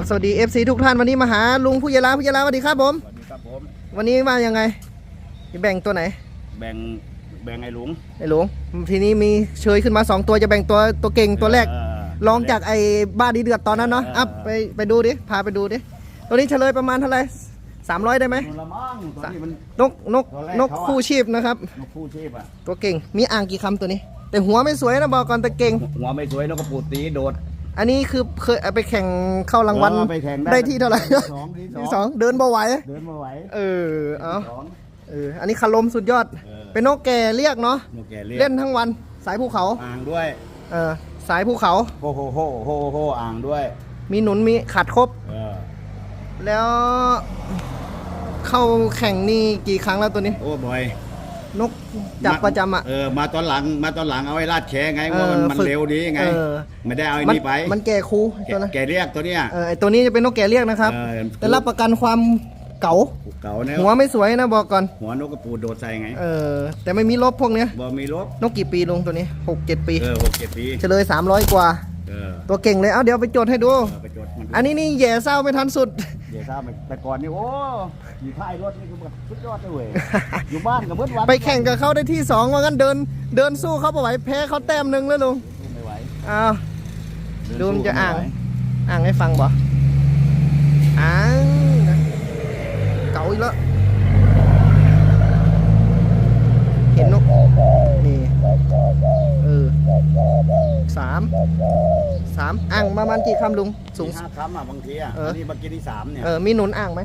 ครับสวัสดี FC ทุกท่านวันนี้มาหาลุงผู้ใหญ่ลาผู้ใหญ่ลาสวัสดีครับผม สวัสดีครับผม วันนี้มายังไงจะแบ่งตัวไหน แบ่งแบ่งไอ้หลุงไอ้หลวงทีนี้มีเชยขึ้นมาสองตัวจะแบ่งตัวตัวเก่งตัวแรกเออลองจากไอ้บ้าดีเดือดตอนนั้นเนาะเอออะไปไปดูดิพาไปดูดิตัวนี้เฉลยประมาณเท่าไหร่สามร้อยได้ไหมนู่นละมั่งตัวนี้มันนกนกตัวแรกนกเขาอะคู่ชีพนะครับนกคู่ชีพอะตัวเก่งมีอ่างกี่คำตัวนี้ แต่หัวไม่สวยนะบอกก่อนแต่เก่งหัวไม่สวยแล้วก็ปูดตีโดด อันนี้คือเคยเอาไปแข่งเข้ารางวัลเออไปแข่งได้ได้ที่เท่าไหร่สองที่ที่สสอองงเดินบ่ไหวเดินมาไหวเออเอาสองเอออันนี้คารมสุดยอดเออเป็นนกแก่เรียกเนาะนกแก่เรียกเล่นทั้งวันสายภูเขาอ่างด้วยเออสายภูเขา โฮโฮโฮโฮโฮอ่างด้วยมีหนุนมีขาดครบ เออแล้วเข้าแข่งนี่กี่ครั้งแล้วตัวนี้ โอ้บอย นกจับประจำอะ เออมาตอนหลังมาตอนหลังเอาไอ้ลาดแขไงเออว่ามันมันฝึกเร็วดีไง เออ ไม่ได้เอาไอ้มันี่ไปมันแก่คูแกตัวนั้นแกเรียกตัวเนี้ย เออไอตัวนี้จะเป็นนกแก่เรียกนะครับ เออ แต่รับประกันความเก๋าเก่าเนี่ยหัวไม่สวยนะบอกก่อน หัวนกกระปูดโดดใส่ไงเออ แต่ไม่มีลบพวกเนี้ย บ่มีลบนกกี่ปีลุงตัวนี้หกเจ็ดปี เออหกเจ็ดปีเฉลย 300 กว่า เออตัวเก่งเลย เอาเดี๋ยวไปจดให้ดู เออไปจดมันอันนี้นี่แย่เศร้าไม่ทันสุด เดี๋ยวทราบไหมแต่ก่อนนี่โอ้อยู่ท้ายรถนี่คือแบบสุดยอดเลยเว้ยอยู่บ้านกับเพื่อนวันไปแข่งกับเขาได้ที่สองว่างั้นเดิน เดินสู้เขาไปไหวแพ้เขาแต้มหนึ่งแล้วลุงไม่ไหวอ้าวเนดูมันจะสู้อ่างไไหวอ่างให้ฟังบ่อ่างนะเก่าอีกแล้วเห็นนกนี่เออสาม สามอ่างประมาณกี่คำลุงสูงมีห้าคำอะบางทีอะเอออั นนี้เมื่อกี้ที่สามเนี่ยเออมีหนุนอ่างไหม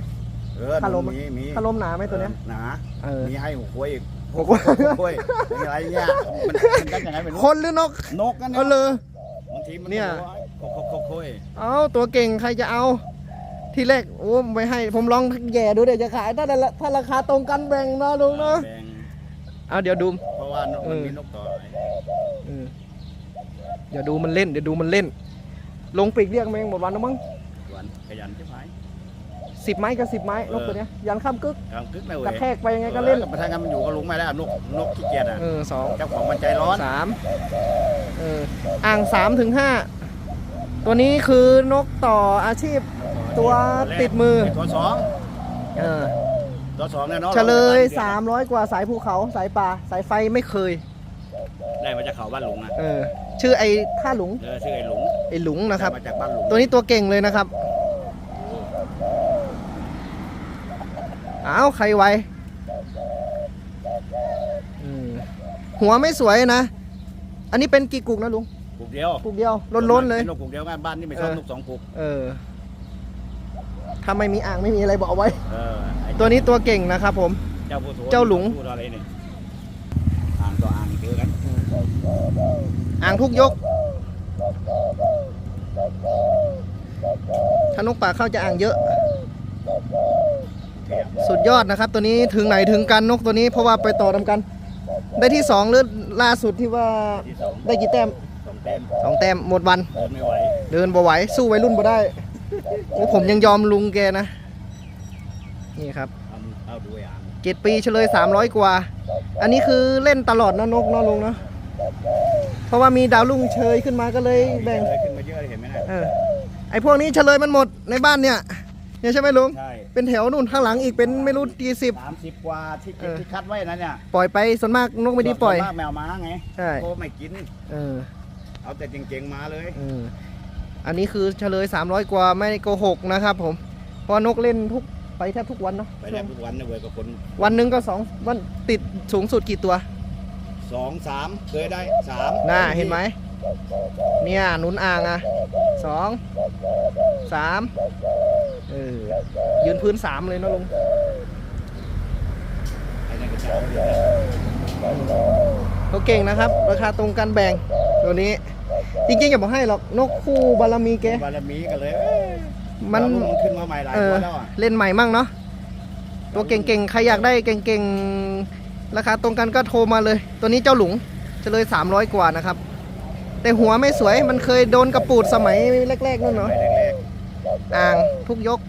เออคารม มีมีคารมหนาไหมตัวเนี้ยออหนาเออมีให้หัวโคุยอีกหัวโค้ยหัวโคุยเป็นอะไรเนี่ยมันมันกันยังไงไม่รู้คนหรือนกนกกันเอาเลย บางทีมันเนี่ย โคุยโคุยโคุยเอาตัวเก่งใครจะเอา ที่แรกโอ้ไม่ให้ ผมลองแย่ดูเดี๋ยวจะขายถ้าถ้าถ้าราคาตรงกันแบ่งเนาะลุงเนาะแบ่งเอาเดี๋ยวดู เพราะว่านกมันเออมีนกต่อเอ อเดี๋ยวดูมันเล่นเดี๋ยวดูมันเล่น ลงปีกเรียกแมงหมดวันแล้วมั้งวันขยันใช่ไหม สิบไม้กับสิบไม้เออ นกตัวเนี้ยยันข้ามกึกกลางกึกไม่เว้กระยแทกไปยังไงก็เล่นออถ้างั้นมันอยู่ก็ลุงไม่ได้อะนกนกขี้เกียจอะเออสองเจ้าของมันใจร้อนสามเอออ่างสามถึงห้าตัวนี้คือนกต่ออาชีพ ตัวติดมือ ตัวสองเออ ตัวสองเนี่ยเนาะเฉลยสามร้อยกว่าสายภูเขาสายป่าสายไฟไม่เคย ได้มาจากเขาบ้านหลุงอะเออ ชื่อไอ้ท่าหลุง เออชื่อไอ้หลุงไอ้หลุงนะครับ ได้มาจากบ้านหลุงตัวนี้ตัวเก่งเลยนะครับ อ้าว ใครไวอืมหัวไม่สวยนะ อันนี้เป็นกี่กุกนะลุง ปลูกเดียวกุกเดียวล้นๆเลยนกปลูกเดียวงานบ้านนี่ไม่ชอบเออ นกสองปลูกเออถ้าไม่มีอ่างไม่มีอะไรบอกเอาไว้ เออไอ้ตัวนี้ตัวเก่งนะครับผม เจ้าผู้โถเจ้าหลุง พูดอะไรเนี่ยอ่างต่ออ่างเจอกัน อ่างทุกยก ถ้านกป่าเข้าจะอ่างเยอะ สุดยอดนะครับ ตัวนี้ถึงไหนถึงกันนกตัวนี้เพราะว่าไปต่อทำกัน ได้ที่สองหรือล่าสุดที่ว่าที่สองได้กี่แต้มสองแต้มสองแต้มหมดวัน เดินไม่ไหวเดินบ่ไหวสู้วัยรุ่นบ่ได้โอ้ผมยังยอมลุงแกนะ นี่ครับเอาเอาดูไอ้อ่างเจ็ดปีเฉลยสามร้อยกว่า อันนี้คือเล่นตลอดนะนกเนาะลุงเนาะ เพราะว่ามีดาวลุงเชยขึ้นมาก็เลยแบ่งเลยขึ้นมาเยอะเลยเห็นไหมนะเออไอพวกนี้เฉลยมันหมดในบ้านเนี่ยเนี่ยใช่ไหมลุงใช่เป็นแถวนู่นข้างหลังอีกเป็นไม่รู้กี่สิบ สามสิบกว่าที่เก็บเออ ที่คัดไว้นะเนี่ยปล่อยไปส่วนมากนกไม่ไดีปล่อย ส่วนมากแมวม้าไงใช่ โคไม่กิน เออเอาแต่เจ๋งๆมาเลย เอออันนี้คือเฉลย 300 กว่าไม่โกหกนะครับผมเพราะนกเล่นทุกไปแทบทุกวันเนาะไปได้ทุกวันนะเว้ยกับคนวันหนึ่งก็สองวันติดสูงสุดกี่ตัว สองสามเคยได้สามน่าเห็นไหมเนี่ยหนุนอ่างอะสองสามเออยืนพื้นสามเลยนะลุงไอ้นั่นก็เจ้าเดียวเขาเก่งนะครับ ราคาตรงกันแบ่งตัวนี้ จริงๆอย่าบอกให้หรอกนกคู่บารมีแกบารมีกันเลยเอ้ยมันดาวรุ่งขึ้นมาใหม่หลายเอตัอวแล้วอะเล่นใหม่มั่งเนาะตัวเก่งๆ ใครอยากได้เก่งๆ ราคาตรงกันก็โทรมาเลย ตัวนี้เจ้าหลุงจะเลย 300 กว่านะครับ แต่หัวไม่สวยมันเคยโดนกระปูดสมัยแรกๆนู่นสเนาะมัยแรกอ่างทุกยก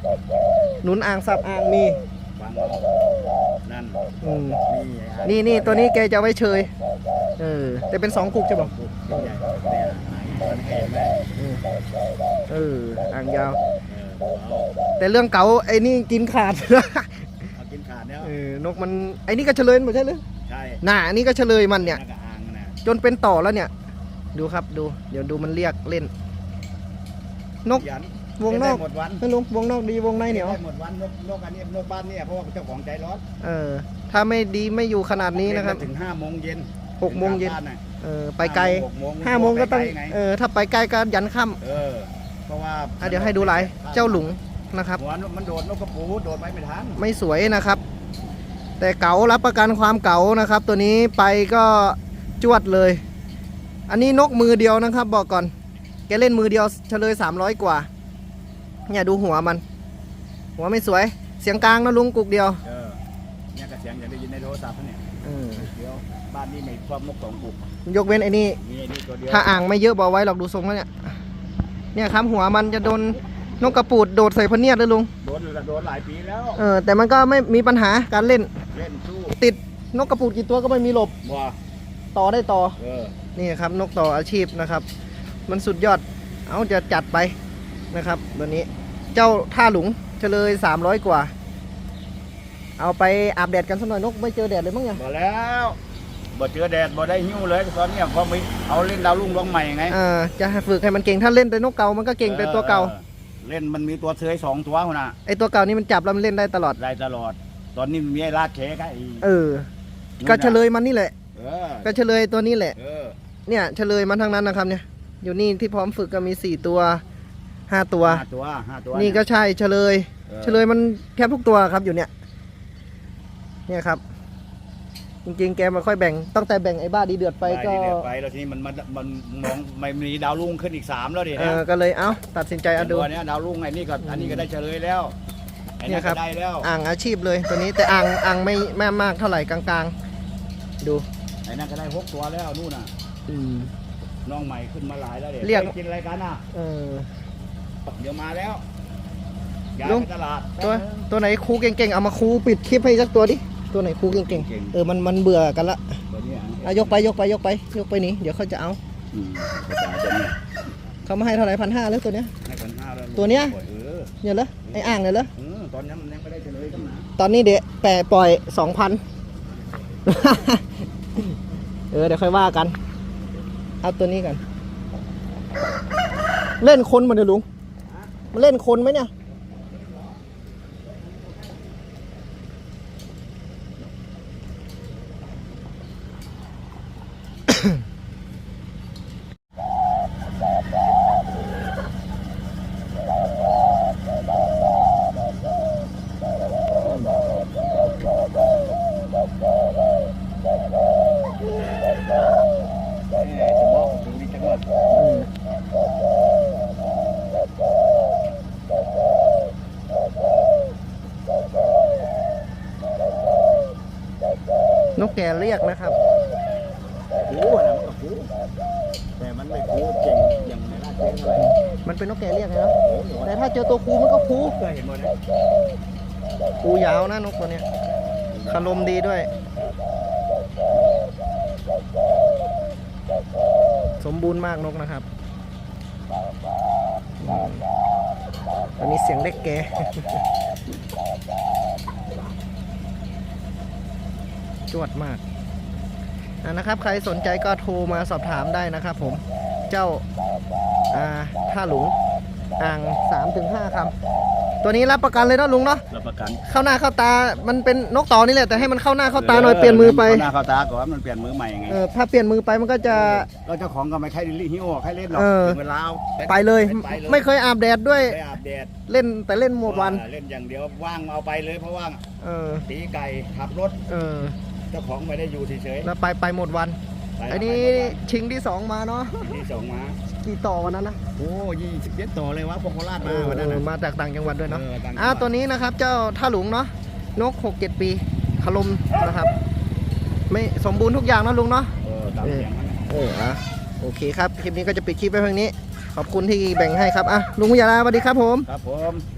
หนุนอ่างสับอ่างมีๆฟังนั่นอืมนี่ไงนี่นี่ตัวนี้แกจะเอาไว้เชยเออแต่เป็นสองกุกใช่ปะใหญ่เนี่ยมันแก่แม่เอออ่างยาวเออเอาแต่เรื่องเก๋าไอ้นี่กินขาด เออนกมันไอ้นี่ก็เฉลยหมดใช่หรือใช่น่ะอันนี้ก็เฉลยมันเนี่ย แล้วก็อ่างนะจนเป็นต่อแล้วเนี่ย ดูครับดู เดี๋ยวดูมันเรียกเล่น นกยันวงนอกได้หมดวันนั่นลุงวงนอกดีวงในเหนียว ได้หมดวันนกนกอันนี้นกบ้านเนี่ยเพราะว่าเจ้าของใจร้อนเออ ถ้าไม่ดีไม่อยู่ขนาดนี้นะครับ เล่ถึงห้าโมงเย็นหกโมงเย็น ถึกลับบ้าะเออไปไกลหกโมงห้าโมงก็ต้อง ไปไไงเออถ้าไปไกลก็ยันค่เออเพราะว่าำอะเดี๋ยวให้ดูลายเจ้าหลุงนะครับ หัวนกมันโดดนกกระปูโดดไปไม่ทันไม่สวยนะครับ แต่เก๋ารับประกันความเก๋านะครับ ตัวนี้ไปก็จวดเลย อันนี้นกมือเดียวนะครับ บอกก่อน แกเล่นมือเดียวเฉลย 300 กว่า เนี่ยดูหัวมัน หัวไม่สวย เสียงกลางนะลุงกุกเดียวเออเนี่ยกระเสียงจะได้ยินในโทรศัพท์นะเนี่ยอืมเดี๋ยวบ้านนี้ไม่ชอบนกสองปุกยกเว้นไอ้นี่มีไอ้นี่ตัวเดียวถ้าอ่างไม่เยอะบอกไว้หรอกดูทรงแล้วเนี่ย เนี่ยครับหัวมันจะโดนนกกระปูดโดดใส่พะเนียดเลยลุงโดนโดนหลายปีแล้ว เออแต่มันก็ไม่มีปัญหาการเล่น เล่นสู้ติดนกกระปูดกี่ตัวก็ไม่มีหลบ บ่ต่อได้ต่อ เออนี่ครับนกต่ออาชีพนะครับ มันสุดยอด เอาจะจัดไปนะครับตัวนี้ เจ้าท่าหลุงเฉลย 300 กว่า เอาไปอาบแดดกันสักหน่อยนกไม่เจอแดดเลยมั้งเนี่ยบ่แล้วบ่เจอแดดบ่ได้หิ้วเลยตอนเนี้ยพอมีเอาเล่นดาวรุ่งลงใหม่ไงเออจะฝึกให้มันเก่งถ้าเล่นแต่นกเก่ามันก็เก่งแต่ตัวเก่า ออเล่นมันมีตัวเซยสองตัวคนน่ะไอตัวเก่านี่มันจับแล้วมันเล่นได้ตลอด ได้ตลอด ตอนนี้มันมีไอ้ลาดแขกไอ้เออ ก็เฉลยมันนี่แหละ เออก็เฉลยตัวนี้แหละ เออเนี่ยเฉลยมันทั้งนั้นนะครับเนี่ย อยู่นี่ที่พร้อมฝึกก็มี4ตัว5ตัว ห้าตัวห้าตัวนี่ก็ใช่เฉลยออ เฉลยมันแทบทุกตัวครับอยู่เนี่ย เนี่ยครับ จริงๆแกมาค่อยแบ่งตั้งแต่แบ่งไอ้บ้าดีเดือดไปก็ด้เดือดไปแล้วทีนี้มันมันมันมองไม่มีดาวรุ่งขึ้นอีกสามแล้วดิเออก็เลยเอ้าตัดสินใจเอาดู ตัวเนี้ยดาวรุ่งไอ้นี่ก็อันนี้ก็ได้เฉลยแล้วไอ้ เนี่นี่ยครัก็บได้แล้วอ่างอาชีพเลยตัวนี้แต่อ่างอ่างไม่แม่มากเท่าไหร่กลางๆ ดูไอ้นั่นก็ได้หกตัวแล้วนู่นน่ะอืมน้องใหม่ขึ้นมาหลายแล้วเด็เรียกกินอะไรกันอะเออเดี๋ยวมาแล้วย้ายลุงไปตลาดตัวแป๊บนึงตัวไหนครูเก่งๆเอามาครูปิดคลิปให้สักตัวดิตัวไหนครูเก่งเก่งๆเออมันมันเบื่อกันละตัวเนี้ยอะยกไปยกไปยกไป ยกไปนี้เดี๋ยวเขาจะเอาอืมกระจายตัวเนี้ยเขามาให้เท่าไหร่พันห้าแล้วตัวเนี้ยให้พันห้าแล้วตัวเนี้ยเออเนี่ยเหรอไอ้อ่างเนี่ยเหรอเออตอนนี้มันยังไม่ได้เฉลยกันนะตอนนี้เดะแปะปล่อยสองพัน เออ เดี๋ยวค่อยว่ากัน เอาตัวนี้กัน เล่นคนมาเดี๋ยวลุง มันเล่นคนไหมเนี่ยเอ้ยจะบอกถึงนี่จังหวัด อืมนก แกเรียกนะครับคูนะมันก็คูแต่มันไม่คูเก่งอย่างในราชเจ๊งอะไรมันเป็นนกแกเรียกไงเนาะโอ้โหแต่ถ้าเจอตัวครูมันก็ครูเคยเห็นหมดเลยครูยาวนะนกตัวเนี้ยคารมดีด้วย สมบูรณ์มากนกนะครับอันนี้เสียงเล็กแก จวดมากอะนะครับใครสนใจก็โทรมาสอบถามได้นะครับผมเจ้าอ่าท่าหลุงอ่าง3-5ถึงคำตัวนี้รับประกันเลยเนาะลุงเนาะรับประกันเข้าหน้าเข้าตามันเป็นนกต่อนี่แหละแต่ให้มันเข้าหน้าเข้าตาหน่อยเปลี่ยนมือไปเข้าหน้าเข้าตาก่อนมันเปลี่ยนมือใหม่ไงเออถ้าเปลี่ยนมือไปมันก็จะเราเจ้าของก็ไม่ใครลิหิ้วใครเล่นหรอกเออถึงเวลาเอาไปเลยไปเลย ไม่เคยอาบแดดด้วยไปอาบแดดเล่นแต่เล่นหมดวันเล่นอย่างเดียวว่างเอาไปเลยเพราะว่าเออตีไก่ขับรถเออ เจ้าของไม่ได้อยู่เฉยแล้วไปไปหมดวัน ๆไปอันนี้ชิงที่สองมาเนาะที่ส่งมากี่ต่อวันนั้นนะโอ้ยี่สิบเจ็ดต่อเลยวะพวกโคราชเอมาอวันนั้นเออน่ะมาจากต่างจังหวัดด้วยเนาะเออต่างจังหวัด อ่าตัวนี้นะครับเจ้าท่าหลุงเนาะ นกหกเจ็ดปีขลมนะครับ ไม่สมบูรณ์ทุกอย่างเนอะลุงเนาะ เออตามเสียงมันน่ะเอออะโอเคครับ คลิปนี้ก็จะปิดคลิปไปเพียงนี้ ขอบคุณที่แบ่งให้ครับ อะ ลุงวิยาลาสวัสดีครับผม ครับผม